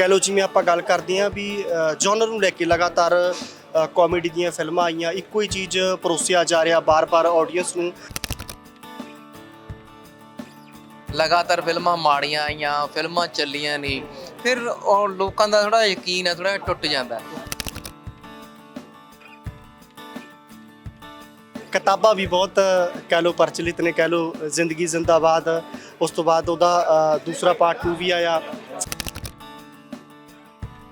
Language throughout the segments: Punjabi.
ਕਹਿ ਲਓ ਜਿਵੇਂ ਆਪਾਂ ਗੱਲ ਕਰਦੇ ਹਾਂ ਵੀ ਜਨਰ ਨੂੰ ਲੈ ਕੇ ਲਗਾਤਾਰ ਕਾਮੇਡੀ ਦੀਆਂ ਫਿਲਮਾਂ ਆਈਆਂ ਇੱਕੋ ਹੀ ਚੀਜ਼ ਪਰੋਸਿਆ ਜਾ ਰਿਹਾ ਬਾਰ-ਬਾਰ ਆਡੀਅנס ਨੂੰ। ਲਗਾਤਾਰ ਫਿਲਮਾਂ ਮਾੜੀਆਂ ਆਈਆਂ ਫਿਲਮਾਂ ਚੱਲੀਆਂ ਨਹੀਂ। ਫਿਰ ਉਹ ਲੋਕਾਂ ਦਾ ਥੋੜਾ ਯਕੀਨ ਹੈ ਥੋੜਾ ਟੁੱਟ ਜਾਂਦਾ। ਕਿਤਾਬਾਂ ਵੀ ਬਹੁਤ ਕਹਿ ਲਓ ਪ੍ਰਚਲਿਤ ਨੇ ਕਹਿ ਲਓ ਜ਼ਿੰਦਗੀ ਜ਼ਿੰਦਾਬਾਦ। ਉਸ ਤੋਂ ਬਾਅਦ ਉਹਦਾ ਦੂਸਰਾ ਪਾਰਟ 2 ਵੀ ਆਇਆ।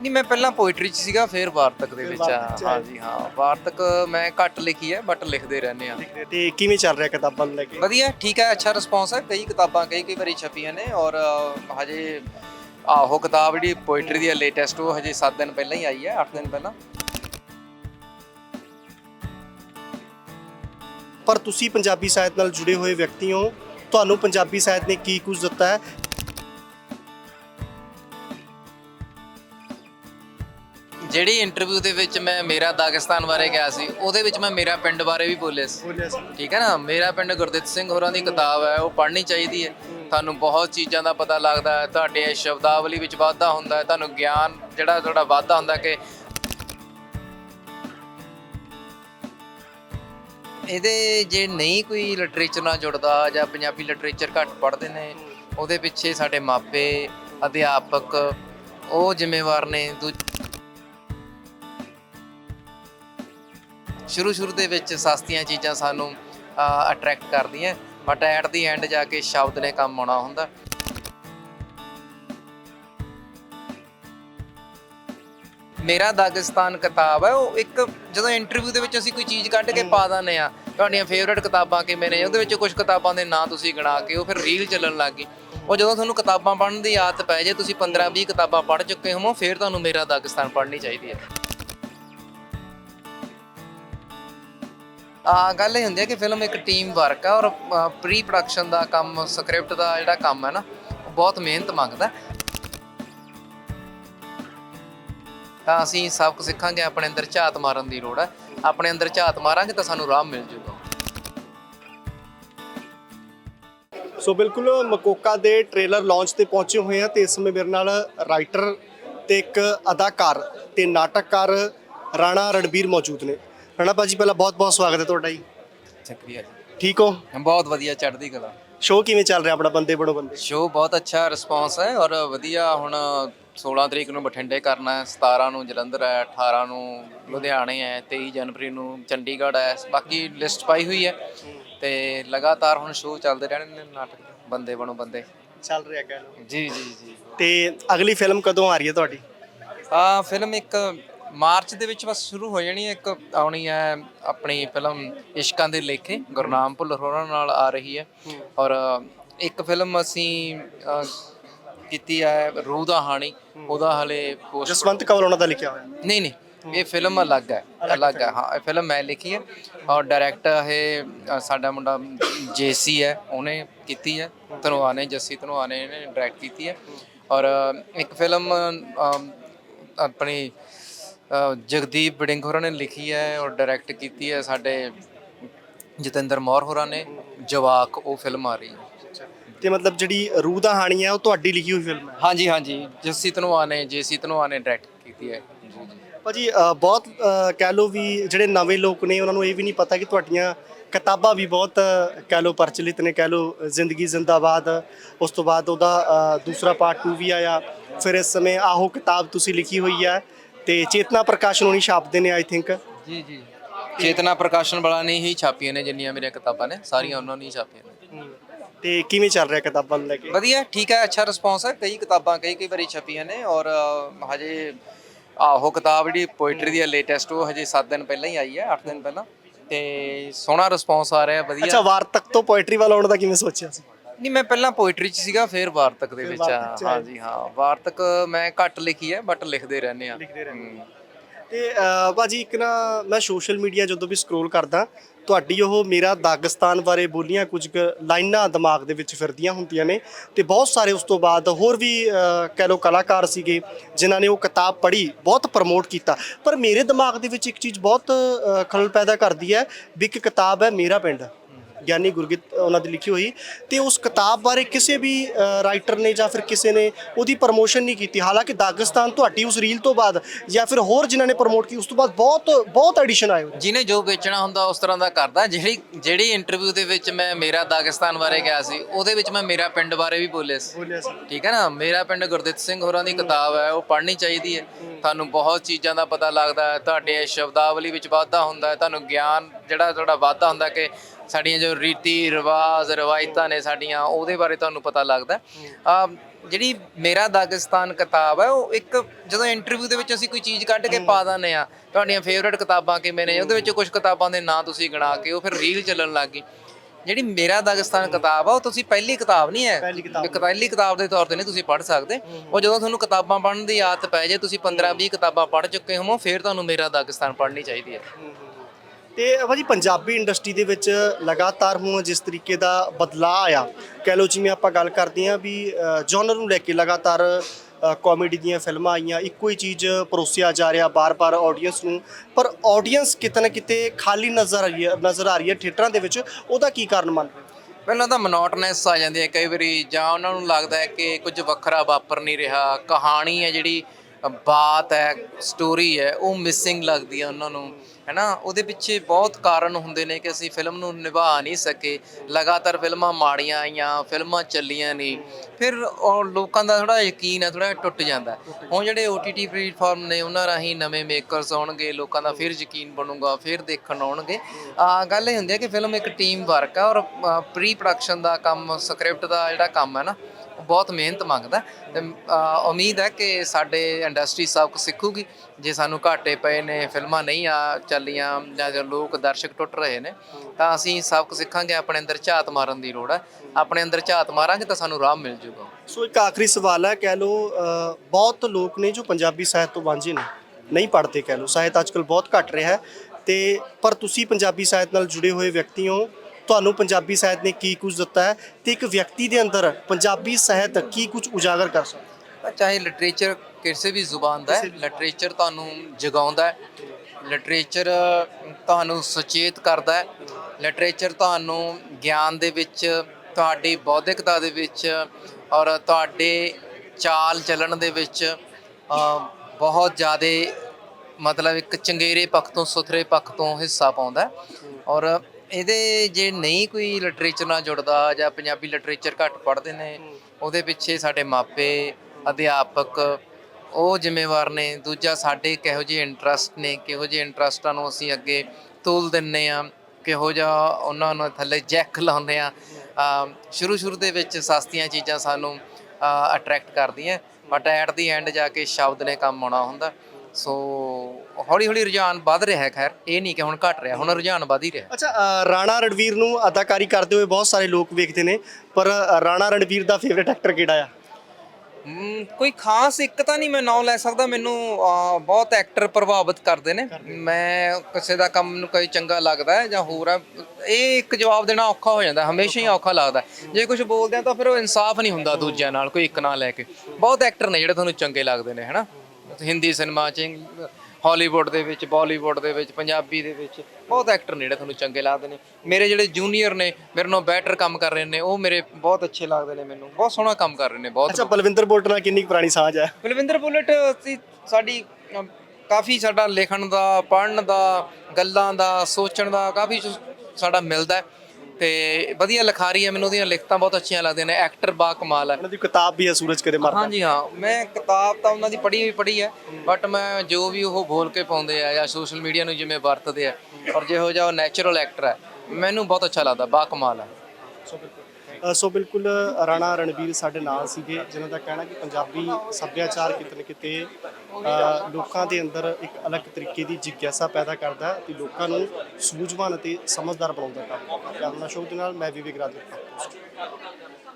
ਨਹੀਂ ਮੈਂ ਪਹਿਲਾਂ ਪੋਇਟਰੀ ਚ ਸੀਗਾ ਫਿਰ ਵਾਰਤਕ ਦੇ ਵਿੱਚ ਵਾਰਤਕ ਚ ਹਾਂ ਆਏ। ਜੀ ਹਾਂ। ਵਾਰਤਕ ਮੈਂ ਘੱਟ ਲਿਖੀ ਹੈ ਬਟ ਲਿਖਦੇ ਰਹਿੰਦੇ ਆ ਤੇ ਕਿਵੇਂ ਚੱਲ ਰਿਹਾ ਕਿਤਾਬਾਂ ਨੂੰ ਲੈ ਕੇ? ਵਧੀਆ ਠੀਕ ਹੈ ਅੱਛਾ ਰਿਸਪੌਂਸ ਹੈ। ਕਈ ਕਿਤਾਬਾਂ ਕਈ ਕਈ ਵਾਰੀ ਛਪੀਆਂ ਨੇ ਔਰ ਹਜੇ ਆਹੋ ਕਿਤਾਬ ਜਿਹੜੀ ਪੋਇਟਰੀ ਦੀ ਲੇਟੈਸਟ ਉਹ ਹਜੇ 7 ਦਿਨ ਪਹਿਲਾਂ ਹੀ ਆਈ ਹੈ 8 ਦਿਨ ਪਹਿਲਾਂ। ਪਰ ਤੁਸੀਂ ਪੰਜਾਬੀ ਸਾਹਿਤ ਨਾਲ ਜੁੜੇ ਹੋਏ ਵਿਅਕਤੀ ਹੋ। ਤੁਹਾਨੂੰ ਪੰਜਾਬੀ ਸਾਹਿਤ ਨੇ ਕੀ ਕੁਝ ਦਿੱਤਾ ਹੈ? ਜਿਹੜੀ ਇੰਟਰਵਿਊ ਦੇ ਵਿੱਚ ਮੈਂ ਮੇਰਾ ਦਾਗਿਸਤਾਨ ਬਾਰੇ ਗਿਆ ਸੀ ਉਹਦੇ ਵਿੱਚ ਮੈਂ ਮੇਰਾ ਪਿੰਡ ਬਾਰੇ ਵੀ ਬੋਲਿਆ ਸੀ। ਠੀਕ ਹੈ ਨਾ? ਮੇਰਾ ਪਿੰਡ ਗੁਰਦਿੱਤ ਸਿੰਘ ਹੋਰਾਂ ਦੀ ਕਿਤਾਬ ਹੈ ਉਹ ਪੜ੍ਹਨੀ ਚਾਹੀਦੀ ਹੈ। ਤੁਹਾਨੂੰ ਬਹੁਤ ਚੀਜ਼ਾਂ ਦਾ ਪਤਾ ਲੱਗਦਾ ਹੈ ਤੁਹਾਡੇ ਸ਼ਬਦਾਵਲੀ ਵਿੱਚ ਵਾਧਾ ਹੁੰਦਾ ਹੈ ਤੁਹਾਨੂੰ ਗਿਆਨ ਜਿਹੜਾ ਤੁਹਾਡਾ ਵਾਧਾ ਹੁੰਦਾ ਕਿ ਇਹਦੇ ਜੇ ਨਹੀਂ ਕੋਈ ਲਿਟਰੇਚਰ ਨਾਲ ਜੁੜਦਾ ਜਾਂ ਪੰਜਾਬੀ ਲਿਟਰੇਚਰ ਘੱਟ ਪੜ੍ਹਦੇ ਨੇ ਉਹਦੇ ਪਿੱਛੇ ਸਾਡੇ ਮਾਪੇ ਅਧਿਆਪਕ ਉਹ ਜ਼ਿੰਮੇਵਾਰ ਨੇ। ਸ਼ੁਰੂ ਸ਼ੁਰੂ ਦੇ ਵਿੱਚ ਸਸਤੀਆਂ ਚੀਜ਼ਾਂ ਸਾਨੂੰ ਅਟਰੈਕਟ ਕਰਦੀਆਂ ਬਟ ਐਟ ਦੀ ਐਂਡ ਜਾ ਕੇ ਸ਼ਬਦ ਨੇ ਕੰਮ ਆਉਣਾ ਹੁੰਦਾ। ਮੇਰਾ ਦਾਗਿਸਤਾਨ ਕਿਤਾਬ ਹੈ ਉਹ ਇੱਕ ਜਦੋਂ ਇੰਟਰਵਿਊ ਦੇ ਵਿੱਚ ਅਸੀਂ ਕੋਈ ਚੀਜ਼ ਕੱਢ ਕੇ ਪਾ ਦਿੰਦੇ ਆ ਤੁਹਾਡੀਆਂ ਫੇਵਰੇਟ ਕਿਤਾਬਾਂ ਕਿਵੇਂ ਨੇ ਉਹਦੇ ਵਿੱਚ ਕੁਝ ਕਿਤਾਬਾਂ ਦੇ ਨਾਂ ਤੁਸੀਂ ਗਿਣਾ ਕੇ ਉਹ ਫਿਰ ਰੀਲ ਚੱਲਣ ਲੱਗ ਗਈ। ਉਹ ਜਦੋਂ ਤੁਹਾਨੂੰ ਕਿਤਾਬਾਂ ਪੜ੍ਹਨ ਦੀ ਆਦਤ ਪੈ ਜੇ ਤੁਸੀਂ 15 20 ਕਿਤਾਬਾਂ ਪੜ੍ਹ ਚੁੱਕੇ ਹੋਵੋ ਫਿਰ ਤੁਹਾਨੂੰ ਮੇਰਾ ਦਾਗਿਸਤਾਨ ਪੜ੍ਹਨੀ ਚਾਹੀਦੀ ਹੈ। ਆ, ਗੱਲ ਇਹ ਹੁੰਦੀ ਹੈ ਕਿ ਫਿਲਮ ਇੱਕ ਟੀਮ ਵਰਕ ਆ ਔਰ ਪ੍ਰੀ ਪ੍ਰੋਡਕਸ਼ਨ ਦਾ ਕੰਮ ਸਕ੍ਰਿਪਟ ਦਾ ਜਿਹੜਾ ਕੰਮ ਹੈ ਨਾ, ਉਹ ਬਹੁਤ ਮਿਹਨਤ ਮੰਗਦਾ ਤਾਂ ਅਸੀਂ ਸਬਕ ਸਿੱਖਾਂਗੇ, ਆਪਣੇ ਅੰਦਰ ਝਾਤ ਮਾਰਨ ਦੀ ਲੋੜ ਹੈ। ਆਪਣੇ ਅੰਦਰ ਝਾਤ ਮਾਰਾਂਗੇ ਤਾਂ ਸਾਨੂੰ ਰਾਹ ਮਿਲ ਜੂਗਾ। ਸੋ ਬਿਲਕੁਲ ਮਕੋਕਾ ਦੇ ਟ੍ਰੇਲਰ ਲਾਂਚ ਤੇ ਪਹੁੰਚੇ ਹੋਏ ਆ ਤੇ ਇਸ ਸਮੇਂ ਮੇਰੇ ਨਾਲ ਰਾਈਟਰ ਤੇ ਇੱਕ ਅਦਾਕਾਰ ਤੇ ਨਾਟਕਕਾਰ ਰਾਣਾ ਰਣਬੀਰ ਮੌਜੂਦ ਨੇ। ਰਾਣਾ ਭਾਜੀ ਪਹਿਲਾਂ ਬਹੁਤ-ਬਹੁਤ ਸਵਾਗਤ ਹੈ ਤੁਹਾਡਾ ਜੀ। ਸ਼ੁਕਰੀਆ ਜੀ। ਠੀਕ ਹੋ? ਬਹੁਤ ਵਧੀਆ ਚੜ੍ਹਦੀ ਕਲਾ। ਸ਼ੋਅ ਕਿਵੇਂ ਚੱਲ ਰਿਹਾ ਆਪਣਾ ਬੰਦੇ ਬਣੋ ਬੰਦੇ? ਸ਼ੋਅ ਬਹੁਤ ਅੱਛਾ ਰਿਸਪਾਂਸ ਹੈ ਔਰ ਵਧੀਆ ਹੁਣ 16 ਤਰੀਕ ਨੂੰ ਬਠਿੰਡੇ ਕਰਨਾ ਹੈ 17 ਨੂੰ ਜਲੰਧਰ ਹੈ 18 ਨੂੰ ਲੁਧਿਆਣੇ ਹੈ 23 ਜਨਵਰੀ ਨੂੰ ਚੰਡੀਗੜ੍ਹ ਹੈ ਬਾਕੀ ਲਿਸਟ ਪਾਈ ਹੋਈ ਹੈ। ਤੇ ਲਗਾਤਾਰ ਹੁਣ ਸ਼ੋਅ ਚੱਲਦੇ ਰਹਿਣੇ ਨੇ ਨਾਟਕ। ਬੰਦੇ ਬਣੋ ਬੰਦੇ। ਚੱਲ ਰਿਹਾ ਕਹਿ ਲਓ ਜੀ ਜੀ ਜੀ। ਤੇ ਅਗਲੀ ਫਿਲਮ ਕਦੋਂ ਆ ਰਹੀ ਹੈ ਤੁਹਾਡੀ? ਆ ਫਿਲਮ ਇੱਕ ਮਾਰਚ ਦੇ ਵਿੱਚ ਬਸ ਸ਼ੁਰੂ ਹੋ ਜਾਣੀ ਹੈ ਇੱਕ ਆਉਣੀ ਹੈ ਆਪਣੀ ਫਿਲਮ ਇਸ਼ਕਾਂ ਦੇ ਲੇਖੇ ਗੁਰਨਾਮ ਭੁੱਲਰ ਹੋਰਾਂ ਨਾਲ ਆ ਰਹੀ ਹੈ। ਔਰ ਇੱਕ ਫਿਲਮ ਅਸੀਂ ਅ, ਕੀਤੀ ਹੈ ਰੂਹ ਦਾ ਹਾਣੀ ਉਹਦਾ ਹਲੇ ਪੋਸਟ ਜਸਵੰਤ ਕਵਲ ਉਹਨਾਂ ਦਾ ਲਿਖਿਆ ਹੋਇਆ। ਨਹੀਂ ਨਹੀਂ ਇਹ ਫਿਲਮ ਅਲੱਗ ਹੈ ਅਲੱਗ ਹੈ ਹਾਂ ਇਹ ਫਿਲਮ ਮੈਂ ਲਿਖੀ ਹੈ। ਔਰ ਡਾਇਰੈਕਟਰ ਇਹ ਅ, ਸਾਡਾ ਮੁੰਡਾ ਜੇਸੀ ਹੈ ਉਹਨੇ ਕੀਤੀ ਹੈ ਧਨੋਆ ਨੇ ਜੱਸੀ ਧਨੋਆ ਨੇ ਇਹਨੇ ਡਾਇਰੈਕਟ ਕੀਤੀ ਹੈ। ਔਰ ਅ, ਇੱਕ ਫਿਲਮ ਅ, ਆਪਣੀ ਜਗਦੀਪ ਬੜਿੰਗ ਹੋਰਾਂ ਨੇ ਲਿਖੀ ਹੈ ਔਰ ਡਾਇਰੈਕਟ ਕੀਤੀ ਹੈ ਸਾਡੇ ਜਤਿੰਦਰ ਮੌਰ ਹੋਰਾਂ ਨੇ ਜਵਾਕ ਉਹ ਫਿਲਮ ਆ ਰਹੀ ਹੈ। ਤੇ ਮਤਲਬ ਜਿਹੜੀ ਰੂਹ ਦਾ ਹਾਣੀ ਹੈ ਉਹ ਤੁਹਾਡੀ ਲਿਖੀ ਹੋਈ ਫਿਲਮ ਹੈ? ਹਾਂਜੀ ਹਾਂਜੀ। ਜੱਸੀ ਧਨੋਆ ਨੇ ਜੇਸੀ ਧਨੋਆ ਨੇ ਡਾਇਰੈਕਟ ਕੀਤੀ ਹੈ। ਭਾਜੀ ਅ, ਬਹੁਤ ਅ, ਕਹਿ ਲਓ ਵੀ ਜਿਹੜੇ ਨਵੇਂ ਲੋਕ ਨੇ ਉਹਨਾਂ ਨੂੰ ਇਹ ਵੀ ਨਹੀਂ ਪਤਾ ਕਿ ਤੁਹਾਡੀਆਂ ਕਿਤਾਬਾਂ ਵੀ ਬਹੁਤ ਅ, ਕਹਿ ਲਓ ਪ੍ਰਚਲਿਤ ਨੇ ਕਹਿ ਲਓ ਜ਼ਿੰਦਗੀ ਜ਼ਿੰਦਾਬਾਦ ਉਸ ਤੋਂ ਬਾਅਦ ਉਹਦਾ ਅ, ਦੂਸਰਾ ਪਾਰਟ 2 ਵੀ ਆਇਆ। ਫਿਰ ਇਸ ਸਮੇਂ ਆਹੋ ਕਿਤਾਬ ਤੁਸੀਂ ਲਿਖੀ ਹੋਈ ਹੈ। ਤੇ ਚੇਤਨਾ ਪ੍ਰਕਾਸ਼ਨ ਹੋਣੀ ਛਾਪਦੇ ਨੇ ਆਈ ਥਿੰਕ ਜੀ ਜੀ। ਚੇਤਨਾ ਪ੍ਰਕਾਸ਼ਨ ਵਾਲਾ ਨੇ ਹੀ ਛਾਪੀਆਂ ਨੇ ਜਿੰਨੀਆਂ ਮੇਰੀਆਂ ਕਿਤਾਬਾਂ ਨੇ ਸਾਰੀਆਂ ਉਹਨਾਂ ਨੇ ਹੀ ਛਾਪੀਆਂ ਨੇ। ਤੇ ਕਿਵੇਂ ਚੱਲ ਰਿਹਾ ਕਿਤਾਬਾਂ ਨੂੰ ਲੈ ਕੇ? ਵਧੀਆ ਠੀਕ ਹੈ ਅੱਛਾ ਰਿਸਪੌਂਸ ਹੈ। ਕਈ ਕਿਤਾਬਾਂ ਕਈ ਕਈ ਵਾਰੀ ਛਪੀਆਂ ਨੇ ਔਰ ਅ, ਹਜੇ ਆਹੋ ਕਿਤਾਬ ਜਿਹੜੀ ਪੋਇਟਰੀ ਦੀ ਲੇਟੈਸਟ ਉਹ ਹਜੇ 7 ਦਿਨ ਪਹਿਲਾਂ ਹੀ ਆਈ ਹੈ 8 ਦਿਨ ਪਹਿਲਾਂ। ਤੇ ਸੋਹਣਾ ਰਿਸਪੌਂਸ ਆ ਰਿਹਾ ਵਧੀਆ। ਅੱਛਾ ਵਾਰਤਕ ਤੋਂ ਪੋਇਟਰੀ ਵੱਲ ਆਉਣ ਦਾ ਕਿਵੇਂ ਸੋਚਿਆ ਸੀ? ਨਹੀਂ ਮੈਂ ਪਹਿਲਾਂ ਪੋਇਟਰੀ ਚ ਸੀਗਾ ਫਿਰ ਵਾਰਤਕ ਦੇ ਵਿੱਚ ਆ ਵਾਰਤਕ ਚ ਹਾਂ ਜੀ ਹਾਂ। ਵਾਰਤਕ ਮੈਂ ਘੱਟ ਲਿਖੀ ਹੈ ਬਟ ਲਿਖਦੇ ਰਹਿੰਦੇ ਆ ਲਿਖਦੇ ਰਹਿੰਦੇ। ਤੇ ਅਹ, ਭਾਜੀ ਇੱਕ ਨਾ ਮੈਂ ਸੋਸ਼ਲ ਮੀਡੀਆ ਜਦੋਂ ਵੀ ਸਕਰੋਲ ਕਰਦਾ ਤੁਹਾਡੀ ਉਹ ਮੇਰਾ ਦਾਗਿਸਤਾਨ ਬਾਰੇ ਬੋਲੀਆਂ ਕੁਝ ਕੁ ਲਾਈਨਾਂ ਦਿਮਾਗ ਦੇ ਵਿੱਚ ਫਿਰਦੀਆਂ ਹੁੰਦੀਆਂ ਨੇ ਤੇ ਬਹੁਤ ਸਾਰੇ ਉਸ ਤੋਂ ਬਾਅਦ ਹੋਰ ਵੀ ਅਹ, ਕਹਿ ਲਓ ਕਲਾਕਾਰ ਸੀਗੇ ਜਿਨ੍ਹਾਂ ਨੇ ਉਹ ਕਿਤਾਬ ਪੜ੍ਹੀ ਬਹੁਤ ਪ੍ਰਮੋਟ ਕੀਤਾ। ਪਰ ਮੇਰੇ ਦਿਮਾਗ ਦੇ ਵਿੱਚ ਇੱਕ ਚੀਜ਼ ਬਹੁਤ ਅਹ, ਖਲਲ ਪੈਦਾ ਕਰਦੀ ਹੈ ਵੀ ਇੱਕ ਕਿਤਾਬ ਹੈ ਮੇਰਾ ਪਿੰਡ। ਗਿਆਨੀ ਗੁਰਗਿੱਤ ਉਹਨਾਂ ਦੀ ਲਿਖੀ ਹੋਈ। ਤੇ ਉਸ ਕਿਤਾਬ ਬਾਰੇ ਕਿਸੇ ਵੀ ਰਾਈਟਰ ਨੇ ਜਾਂ ਫਿਰ ਕਿਸੇ ਨੇ ਉਹਦੀ ਪ੍ਰਮੋਸ਼ਨ ਨਹੀਂ ਕੀਤੀ। ਹਾਲਾਂਕਿ ਦਾਗਿਸਤਾਨ ਤੁਹਾਡੀ ਉਸ ਰੀਲ ਤੋਂ ਬਾਅਦ ਜਾਂ ਫਿਰ ਹੋਰ ਜਿਨ੍ਹਾਂ ਨੇ ਪ੍ਰਮੋਟ ਕੀਤੀ ਉਸ ਤੋਂ ਬਾਅਦ ਬਹੁਤ ਬਹੁਤ ਐਡੀਸ਼ਨ ਆਏ ਜਿਹਨੇ ਜੋ ਵੇਚਣਾ ਹੁੰਦਾ ਉਸ ਤਰ੍ਹਾਂ ਦਾ ਕਰਦਾ। ਜਿਹੜੀ ਜਿਹੜੀ ਇੰਟਰਵਿਊ ਦੇ ਵਿੱਚ ਮੈਂ ਮੇਰਾ ਦਾਗਿਸਤਾਨ ਬਾਰੇ ਗਿਆ ਸੀ ਉਹਦੇ ਵਿੱਚ ਮੈਂ ਮੇਰਾ ਪਿੰਡ ਬਾਰੇ ਵੀ ਬੋਲਿਆ ਸੀ। ਬੋਲਿਆ ਸੀ। ਠੀਕ ਹੈ ਨਾ? ਮੇਰਾ ਪਿੰਡ ਗੁਰਦਿੱਤ ਸਿੰਘ ਹੋਰਾਂ ਦੀ ਕਿਤਾਬ ਹੈ ਉਹ ਪੜ੍ਹਨੀ ਚਾਹੀਦੀ ਹੈ। ਤੁਹਾਨੂੰ ਬਹੁਤ ਚੀਜ਼ਾਂ ਦਾ ਪਤਾ ਲੱਗਦਾ ਹੈ। ਤੁਹਾਡੇ ਸ਼ਬਦਾਵਲੀ ਵਿੱਚ ਵਾਧਾ ਹੁੰਦਾ ਹੈ। ਤੁਹਾਨੂੰ ਗਿਆਨ ਜਿਹੜਾ ਤੁਹਾਡਾ ਵਾਧਾ ਹੁੰਦਾ ਕਿ ਸਾਡੀਆਂ ਜੋ ਰੀਤੀ ਰਿਵਾਜ ਰਵਾਇਤਾਂ ਨੇ ਸਾਡੀਆਂ ਉਹਦੇ ਬਾਰੇ ਤੁਹਾਨੂੰ ਪਤਾ ਲੱਗਦਾ ਆ ਜਿਹੜੀ ਮੇਰਾ ਦਾਗਿਸਤਾਨ ਕਿਤਾਬ ਹੈ ਉਹ ਇੱਕ ਜਦੋਂ ਇੰਟਰਵਿਊ ਦੇ ਵਿੱਚ ਅਸੀਂ ਕੋਈ ਚੀਜ਼ ਕੱਢ ਕੇ ਪਾ ਦਿੰਦੇ ਆ ਤੁਹਾਡੀਆਂ ਫੇਵਰੇਟ ਕਿਤਾਬਾਂ ਕਿਵੇਂ ਨੇ ਉਹਦੇ ਵਿੱਚ ਕੁਝ ਕਿਤਾਬਾਂ ਦੇ ਨਾਂ ਤੁਸੀਂ ਗਿਣਾ ਕੇ ਉਹ ਫਿਰ ਰੀਲ ਚੱਲਣ ਲੱਗ ਗਈ। ਜਿਹੜੀ ਮੇਰਾ ਦਾਗਿਸਤਾਨ ਕਿਤਾਬ ਆ ਉਹ ਤੁਸੀਂ ਪਹਿਲੀ ਕਿਤਾਬ ਨਹੀਂ ਹੈ। ਪਹਿਲੀ ਕਿਤਾਬ ਇੱਕ ਪਹਿਲੀ ਕਿਤਾਬ ਦੇ ਤੌਰ ਤੇ ਨਹੀਂ ਤੁਸੀਂ ਪੜ੍ਹ ਸਕਦੇ। ਉਹ ਜਦੋਂ ਤੁਹਾਨੂੰ ਕਿਤਾਬਾਂ ਪੜ੍ਹਨ ਦੀ ਆਦਤ ਪੈ ਜਾਏ ਤੁਸੀਂ 15 20 ਕਿਤਾਬਾਂ ਪੜ੍ਹ ਚੁੱਕੇ ਹੋਵੋ ਫਿਰ ਤੁਹਾਨੂੰ ਮੇਰਾ ਦਾਗਿਸਤਾਨ ਪੜ੍ਹਨੀ ਚਾਹੀਦੀ ਹੈ। ਤੇ ਭਾਜੀ ਪੰਜਾਬੀ ਇੰਡਸਟਰੀ ਦੇ ਵਿੱਚ ਲਗਾਤਾਰ ਹੁਣ ਜਿਸ ਤਰੀਕੇ ਦਾ ਬਦਲਾਅ ਆਇਆ, ਕਹਿ ਲੋ ਜਿਵੇਂ ਆਪਾਂ ਗੱਲ ਕਰਦੇ ਆਂ ਵੀ ਜਨਰ ਨੂੰ ਲੈ ਕੇ ਲਗਾਤਾਰ ਕਾਮੇਡੀ ਦੀਆਂ ਫਿਲਮਾਂ ਆਈਆਂ, ਇੱਕੋ ਹੀ ਚੀਜ਼ ਪਰੋਸਿਆ ਜਾ ਰਿਹਾ ਬਾਰ-ਬਾਰ ਆਡੀਅנס ਨੂੰ, ਪਰ ਆਡੀਅנס ਕਿਤੇ ਨਾ ਕਿਤੇ ਖਾਲੀ ਨਜ਼ਰ ਆ ਰਹੀ ਹੈ, ਨਜ਼ਰ ਆ ਰਹੀ ਹੈ ਥੀਏਟਰਾਂ ਦੇ ਵਿੱਚ, ਉਹਦਾ ਕੀ ਕਾਰਨ ਮੰਨ ਰਹੇ ਪਹਿਲਾਂ ਤਾਂ ਮਨੋਟਨੈਸ ਆ ਜਾਂਦੀ ਹੈ ਕਈ ਵਾਰੀ, ਜਾਂ ਉਹਨਾਂ ਨੂੰ ਲੱਗਦਾ ਹੈ ਕਿ ਕੁਝ ਵੱਖਰਾ ਵਾਪਰ ਨਹੀਂ ਰਿਹਾ, ਕਹਾਣੀ ਹੈ ਜਿਹੜੀ, ਬਾਤ ਹੈ ਸਟੋਰੀ ਹੈ, ਉਹ ਮਿਸਿੰਗ ਲੱਗਦੀ ਹੈ ਉਹਨਾਂ ਨੂੰ। ਹੈਨਾ? ਉਹਦੇ ਪਿੱਛੇ ਬਹੁਤ ਕਾਰਨ ਹੁੰਦੇ ਨੇ ਕਿ ਅਸੀਂ ਫਿਲਮ ਨੂੰ ਨਿਭਾ ਨਹੀਂ ਸਕੇ। ਲਗਾਤਾਰ ਫਿਲਮਾਂ ਮਾੜੀਆਂ ਆਈਆਂ, ਫਿਲਮਾਂ ਚੱਲੀਆਂ ਨਹੀਂ। ਫਿਰ ਉਹ ਲੋਕਾਂ ਦਾ ਥੋੜਾ ਯਕੀਨ ਹੈ ਥੋੜਾ ਟੁੱਟ ਜਾਂਦਾ। ਹੁਣ ਜਿਹੜੇ OTT ਪਲੇਟਫਾਰਮ ਨੇ, ਉਹਨਾਂ ਰਾਹੀਂ ਨਵੇਂ ਮੇਕਰਸ ਆਉਣਗੇ, ਲੋਕਾਂ ਦਾ ਫਿਰ ਯਕੀਨ ਬਣੂਗਾ, ਫਿਰ ਦੇਖਣ ਆਉਣਗੇ। ਆ, ਗੱਲ ਇਹ ਹੁੰਦੀ ਹੈ ਕਿ ਫਿਲਮ ਇੱਕ ਟੀਮ ਵਰਕ ਹੈ ਔਰ ਪ੍ਰੀ ਪ੍ਰੋਡਕਸ਼ਨ ਦਾ ਕੰਮ ਸਕ੍ਰਿਪਟ ਦਾ ਜਿਹੜਾ ਕੰਮ ਹੈ ਨਾ ਬਹੁਤ ਮਿਹਨਤ ਮੰਗਦਾ ਤੇ ਉਮੀਦ ਹੈ ਕਿ ਸਾਡੇ ਇੰਡਸਟਰੀ ਸਭ ਸਬਕ ਸਿੱਖੂਗੀ। ਜੇ ਸਾਨੂੰ ਘਾਟੇ ਪਏ ਨੇ, ਫਿਲਮਾਂ ਨਹੀਂ ਆ ਚੱਲੀਆਂ ਜਾਂ ਜੋ ਲੋਕ ਦਰਸ਼ਕ ਟੁੱਟ ਰਹੇ ਨੇ, ਤਾਂ ਅਸੀਂ ਸਭ ਸਬਕ ਸਿੱਖਾਂਗੇ, ਆਪਣੇ ਅੰਦਰ ਝਾਤ ਮਾਰਨ ਦੀ ਲੋੜ ਹੈ। ਆਪਣੇ ਅੰਦਰ ਝਾਤ ਮਾਰਾਂਗੇ ਤਾਂ ਸਾਨੂੰ ਰਾਹ ਮਿਲ ਜੂਗਾ। ਸੋ ਇੱਕ ਆਖਰੀ ਸਵਾਲ ਹੈ, ਕਹਿ ਲਓ ਬਹੁਤ ਲੋਕ ਨੇ ਜੋ ਪੰਜਾਬੀ ਸਾਹਿਤ ਤੋਂ ਵਾਂਝੇ ਨੇ, ਨਹੀਂ ਪੜ੍ਹਦੇ ਕਹਿ ਲਓ। ਸਾਹਿਤ ਅੱਜਕੱਲ ਬਹੁਤ ਘਟ ਰਿਹਾ ਹੈ। ਤੇ, ਪਰ ਤੁਸੀਂ ਪੰਜਾਬੀ ਸਾਹਿਤ ਨਾਲ ਜੁੜੇ ਹੋਏ ਵਿਅਕਤੀ ਹੋ ਤੁਹਾਨੂੰ ਪੰਜਾਬੀ ਸਾਹਿਤ ਨੇ ਕੀ ਕੁਝ ਦਿੱਤਾ ਹੈ ਤੇ ਇੱਕ ਵਿਅਕਤੀ ਦੇ ਅੰਦਰ ਪੰਜਾਬੀ ਸਾਹਿਤ ਕੀ ਕੁਝ ਉਜਾਗਰ ਕਰ ਸਕਦਾ ਚਾਹੇ ਲਿਟਰੇਚਰ ਕਿਸੇ ਵੀ ਜ਼ੁਬਾਨ ਦਾ ਹੈ ਲਿਟਰੇਚਰ ਤੁਹਾਨੂੰ ਜਗਾਉਂਦਾ ਹੈ ਲਿਟਰੇਚਰ ਤੁਹਾਨੂੰ ਸੁਚੇਤ ਕਰਦਾ ਹੈ ਲਿਟਰੇਚਰ ਤੁਹਾਨੂੰ ਗਿਆਨ ਦੇ ਵਿੱਚ ਤੁਹਾਡੀ ਬੌਧਿਕਤਾ ਦੇ ਵਿੱਚ ਔਰ ਤੁਹਾਡੇ ਚਾਲ ਚੱਲਣ ਦੇ ਵਿੱਚ ਬਹੁਤ ਜ਼ਿਆਦਾ ਮਤਲਬ ਇੱਕ ਚੰਗੇਰੇ ਪੱਖ ਤੋਂ ਸੁਥਰੇ ਪੱਖ ਤੋਂ ਹਿੱਸਾ ਪਾਉਂਦਾ। ਔਰ ਇਹਦੇ ਜੇ ਨਹੀਂ ਕੋਈ ਲਿਟਰੇਚਰ ਨਾਲ ਜੁੜਦਾ ਜਾਂ ਪੰਜਾਬੀ ਲਿਟਰੇਚਰ ਘੱਟ ਪੜ੍ਹਦੇ ਨੇ, ਉਹਦੇ ਪਿੱਛੇ ਸਾਡੇ ਮਾਪੇ, ਅਧਿਆਪਕ, ਉਹ ਜ਼ਿੰਮੇਵਾਰ ਨੇ। ਦੂਜਾ ਸਾਡੇ ਕਿਹੋ ਜਿਹੇ ਇੰਟਰਸਟ ਨੇ, ਕਿਹੋ ਜਿਹੇ ਇੰਟਰਸਟਾਂ ਨੂੰ ਅਸੀਂ ਅੱਗੇ ਤੋਲ ਦਿੰਨੇ ਆ, ਕਿਹੋ ਜਿਹਾ ਉਹਨਾਂ ਨੂੰ ਥੱਲੇ ਜੈਕ ਲਾਉਂਦੇ ਆ। ਸ਼ੁਰੂ ਸ਼ੁਰੂ ਦੇ ਵਿੱਚ ਸਸਤੀਆਂ ਚੀਜ਼ਾਂ ਸਾਨੂੰ ਅਟਰੈਕਟ ਕਰਦੀਆਂ ਬਟ ਐਟ ਦੀ ਐਂਡ ਜਾ ਕੇ ਸ਼ਬਦ ਨੇ ਕੰਮ ਆਉਣਾ ਹੁੰਦਾ। ਸੋ ਹੌਲੀ ਹੌਲੀ ਰੁਝਾਨ ਵੱਧ ਰਿਹਾ ਹੈ ਖੈਰ ਇਹ ਨਹੀਂ ਕਿ ਹੁਣ ਘਟ ਰਿਹਾ ਹੁਣ ਰੁਝਾਨ ਵੱਧ ਹੀ ਰਿਹਾ। ਅੱਛਾ ਅ, ਰਾਣਾ ਰਣਵੀਰ ਨੂੰ ਅਦਾਕਾਰੀ ਕਰਦੇ ਹੋਏ ਬਹੁਤ ਸਾਰੇ ਲੋਕ ਵੇਖਦੇ ਨੇ ਪਰ ਅ, ਰਾਣਾ ਰਣਵੀਰ ਦਾ ਫੇਵਰਿਟ ਐਕਟਰ ਕਿਹੜਾ ਆ? ਹਮ, ਕੋਈ ਖਾਸ ਇੱਕ ਤਾਂ ਨਹੀਂ ਮੈਂ ਨਾਮ ਲੈ ਸਕਦਾ ਮੈਨੂੰ ਅਹ, ਬਹੁਤ ਐਕਟਰ ਪ੍ਰਭਾਵਿਤ ਕਰਦੇ ਨੇ। ਮੈਂ ਕਿਸੇ ਦਾ ਕੰਮ ਨੂੰ ਕੋਈ ਚੰਗਾ ਲੱਗਦਾ ਹੈ ਜਾਂ ਹੋਰ ਹੈ ਇਹ ਇੱਕ ਜਵਾਬ ਦੇਣਾ ਔਖਾ ਹੋ ਜਾਂਦਾ ਹਮੇਸ਼ਾ ਹੀ ਔਖਾ। ਲੱਗਦਾ ਜੇ ਕੁਝ ਬੋਲਦੇ ਆ ਤਾਂ ਫਿਰ ਉਹ ਇਨਸਾਫ ਨਹੀਂ ਹੁੰਦਾ ਦੂਜਿਆਂ ਨਾਲ ਕੋਈ ਇੱਕ ਨਾਂ ਲੈ ਕੇ। ਬਹੁਤ ਐਕਟਰ ਨੇ ਜਿਹੜੇ ਤੁਹਾਨੂੰ ਚੰਗੇ ਲੱਗਦੇ ਨੇ ਹਨਾ? ਹਿੰਦੀ ਸਿਨੇਮਾ ਚ ਹਾਲੀਵੁੱਡ ਦੇ ਵਿੱਚ ਬਾਲੀਵੁੱਡ ਦੇ ਵਿੱਚ ਪੰਜਾਬੀ ਦੇ ਵਿੱਚ ਬਹੁਤ ਐਕਟਰ ਨੇ ਜਿਹੜੇ ਤੁਹਾਨੂੰ ਚੰਗੇ ਲੱਗਦੇ ਨੇ। ਮੇਰੇ ਜਿਹੜੇ ਜੂਨੀਅਰ ਨੇ ਮੇਰੇ ਨਾਲੋਂ ਬੈਟਰ ਕੰਮ ਕਰ ਰਹੇ ਨੇ ਉਹ ਮੇਰੇ ਬਹੁਤ ਅੱਛੇ ਲੱਗਦੇ ਨੇ ਮੈਨੂੰ। ਬਹੁਤ ਸੋਹਣਾ ਕੰਮ ਕਰ ਰਹੇ ਨੇ ਬਹੁਤ ਅੱਛਾ ਬਲਵਿੰਦਰ ਬੋਲਟ ਨਾਲ ਕਿੰਨੀ ਕੁ ਪੁਰਾਣੀ ਸਾਂਝ ਹੈ? ਬਲਵਿੰਦਰ ਬੁਲਟ ਅਸੀਂ ਸਾਡੀ ਕਾਫੀ ਸਾਡਾ ਲਿਖਣ ਦਾ ਪੜ੍ਹਨ ਦਾ ਗੱਲਾਂ ਦਾ ਸੋਚਣ ਦਾ ਕਾਫੀ ਸਾਡਾ ਮਿਲਦਾ ਹੈ। ਤੇ ਵਧੀਆ ਲਿਖਾਰੀ ਹੈ ਮੈਨੂੰ ਉਹਦੀਆਂ ਲਿਖਤਾਂ ਬਹੁਤ ਅੱਛੀਆਂ ਲੱਗਦੀਆਂ ਨੇ ਐਕਟਰ ਬਾ ਕਮਾਲ ਹੈ। ਉਹਨਾਂ ਦੀ ਕਿਤਾਬ ਵੀ ਹੈ ਸੂਰਜ ਕਦੇ ਮਰਦਾ। ਹਾਂਜੀ ਹਾਂ ਮੈਂ ਕਿਤਾਬ ਤਾਂ ਉਹਨਾਂ ਦੀ ਪੜ੍ਹੀ ਵੀ ਪੜ੍ਹੀ ਹੈ ਬਟ ਮੈਂ ਜੋ ਵੀ ਉਹ ਬੋਲ ਕੇ ਪਾਉਂਦੇ ਆ ਜਾਂ ਸੋਸ਼ਲ ਮੀਡੀਆ ਨੂੰ ਜਿਵੇਂ ਵਰਤਦੇ ਆ ਔਰ ਜਿਹੋ ਜਿਹਾ ਉਹ ਨੈਚੁਰਲ ਐਕਟਰ ਹੈ ਮੈਨੂੰ ਬਹੁਤ ਅੱਛਾ ਲੱਗਦਾ ਬਾ ਕਮਾਲ ਹੈ। ਅ, ਸੋ ਬਿਲਕੁਲ ਰਾਣਾ ਰਣਵੀਰ ਸਾਡੇ ਨਾਲ ਸੀਗੇ, ਜਿਨ੍ਹਾਂ ਦਾ ਕਹਿਣਾ ਕਿ ਪੰਜਾਬੀ ਸੱਭਿਆਚਾਰ ਕਿਤੇ ਨਾ ਕਿਤੇ ਲੋਕਾਂ ਦੇ ਅੰਦਰ ਇੱਕ ਅਲੱਗ ਤਰੀਕੇ ਦੀ ਜਿਗਿਆਸਾ ਪੈਦਾ ਕਰਦਾ ਹੈ ਤੇ ਲੋਕਾਂ ਨੂੰ ਸੂਝਵਾਨ ਅਤੇ ਸਮਝਦਾਰ ਬਣਾਉਂਦਾ ਹੈ। ਪਿਆਰ ਸ਼ੋਅ ਦੇ ਨਾਲ ਮੈਂ ਵਿਵੇਕ ਰਾਜ।